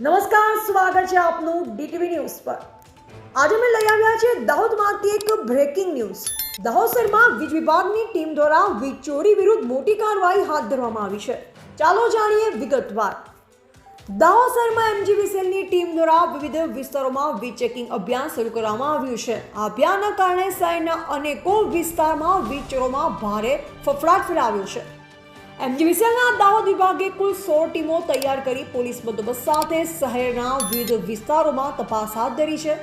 નમસ્કાર, સ્વાગત છે આપનું ડીટીવી ન્યૂઝ પર. આજે અમે લઈ આવ્યા છે દાહોદમાંથી એક બ્રેકિંગ ન્યૂઝ દાહોદ શહેરમાં વીજ વિભાગની ટીમ દ્વારા વીજ ચોરી વિરુદ્ધ મોટી કાર્યવાહી હાથ ધરવામાં આવી છે. ચાલો જાણીએ વિગતવાર. દાહોદ શહેરમાં એમજીવીસીએલની ટીમ દ્વારા વિવિધ વિસ્તારોમાં વીજ ચેકિંગ અભિયાન શરૂ કરવામાં આવ્યું છે. આ અભિયાનના કારણે શહેરના અનેકો વિસ્તારમાં વીજ ચોરોમાં ભારે ફફડાટ ફેલાવ્યો છે. એમજીવીસીએલના દાહોદ વિભાગે કુલ સોળ ટીમો તૈયાર કરી પોલીસ બંદોબસ્ત સાથે શહેરના વિવિધ વિસ્તારોમાં તપાસ હાથ ધરી છે.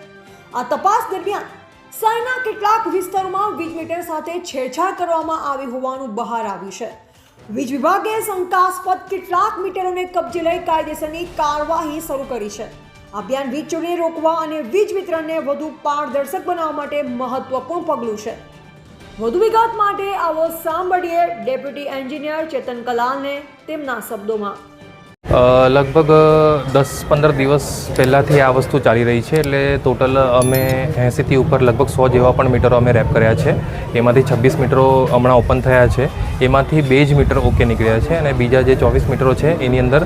આ તપાસ દરમિયાન શહેરના કેટલાક વિસ્તારોમાં વીજ મીટર સાથે છેડછાડ કરવામાં આવી હોવાનું બહાર આવ્યું છે. વીજ વિભાગે શંકાસ્પદ કેટલાક મીટરોને કબજે લઈ કાયદેસરની કાર્યવાહી શરૂ કરી છે. અભિયાન વીજ ચોરીને રોકવા અને વીજ વિતરણને વધુ પારદર્શક બનાવવા માટે મહત્વપૂર્ણ પગલું છે. વધુ વિગત માટે આવો સાંભળીએ ડેપ્યુટી એન્જિનિયર ચેતન કલાલને તેમના શબ્દોમાં. લગભગ દસ પંદર દિવસ પહેલાંથી આ વસ્તુ ચાલી રહી છે, એટલે ટોટલ અમે એંસીથી ઉપર લગભગ સો જેવા પણ મીટરો અમે રેપ કર્યા છે. એમાંથી છવ્વીસ મીટરો હમણાં ઓપન થયા છે. એમાંથી બે જ મીટર ઓકે નીકળ્યા છે અને બીજા જે ચોવીસ મીટરો છે, એની અંદર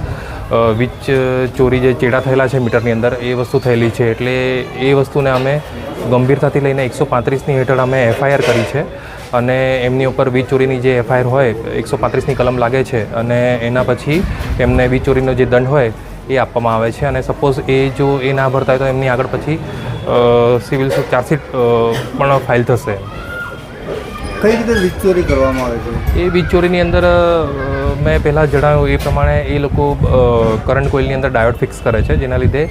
વીજ ચોરી જે ચેડા થયેલા છે મીટરની અંદર, એ વસ્તુ થયેલી છે. એટલે એ વસ્તુને અમે ગંભીરતાથી લઈને એકસો પાંત્રીસની હેઠળ અમે એફઆઈઆર કરી છે અને એમની ઉપર વીજ ચોરીની જે એફઆઈઆર હોય, એકસો પાંત્રીસની કલમ લાગે છે અને એના પછી એમને વીજ ચોરીનો જે દંડ હોય, એ આપવામાં આવે છે. અને સપોઝ એ જો એ ના ભરતા હોય તો એમની આગળ પછી સિવિલ ચાર્જશીટ પણ ફાઇલ થશે. કઈ રીતે વીજ ચોરી કરવામાં આવે છે? એ વીજ ચોરીની અંદર મેં પહેલાં જણાવ્યું એ પ્રમાણે એ લોકો કરંટ કોઇલની અંદર ડાયોડ ફિક્સ કરે છે, જેના લીધે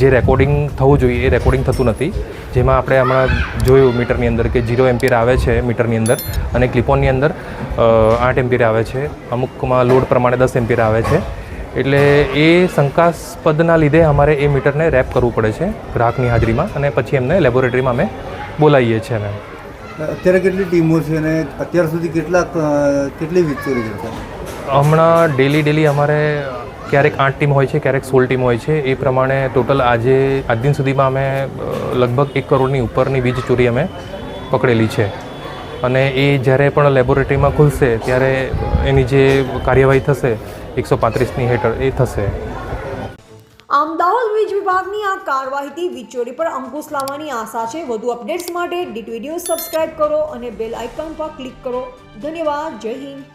જે રેકોર્ડિંગ થવું જોઈએ એ રેકોર્ડિંગ થતું નથી. જેમાં આપણે હમણાં જોયું મીટરની અંદર કે ઝીરો એમ્પિયર આવે છે મીટરની અંદર અને ક્લિપોનની અંદર આઠ એમ્પિયર આવે છે. અમુકમાં લોડ પ્રમાણે દસ એમ્પિયર આવે છે. એટલે એ શંકાસ્પદના લીધે અમારે એ મીટરને રેપ કરવું પડે છે ગ્રાહકની હાજરીમાં અને પછી એમને લેબોરેટરીમાં અમે બોલાવીએ છીએ અમે અત્યારે કેટલી ટીમો છે અને અત્યાર સુધી કેટલી વીજ ચોરી કરશે હમણાં ડેલી ડેલી અમારે ક્યારેક આઠ ટીમ હોય છે, ક્યારેક સોળ ટીમ હોય છે. એ પ્રમાણે ટોટલ આજે, આજ દિન સુધીમાં અમે લગભગ એક કરોડની ઉપરની વીજ ચોરી અમે પકડેલી છે. અને એ જ્યારે પણ લેબોરેટરીમાં ખુલશે, ત્યારે એની જે કાર્યવાહી થશે, એકસો પાંત્રીસની હેઠળ, એ થશે. આમ દાહોદ વીજ વિભાગની આ કાર્યવાહીથી વીજ પર અંકુશ લાવવાની આશા છે. વધુ અપડેટ્સ માટે ડીટીવી ન્યૂઝ સબસ્ક્રાઇબ કરો અને બેલ આઇકન પર ક્લિક કરો. ધન્યવાદ. જય હિન્દ.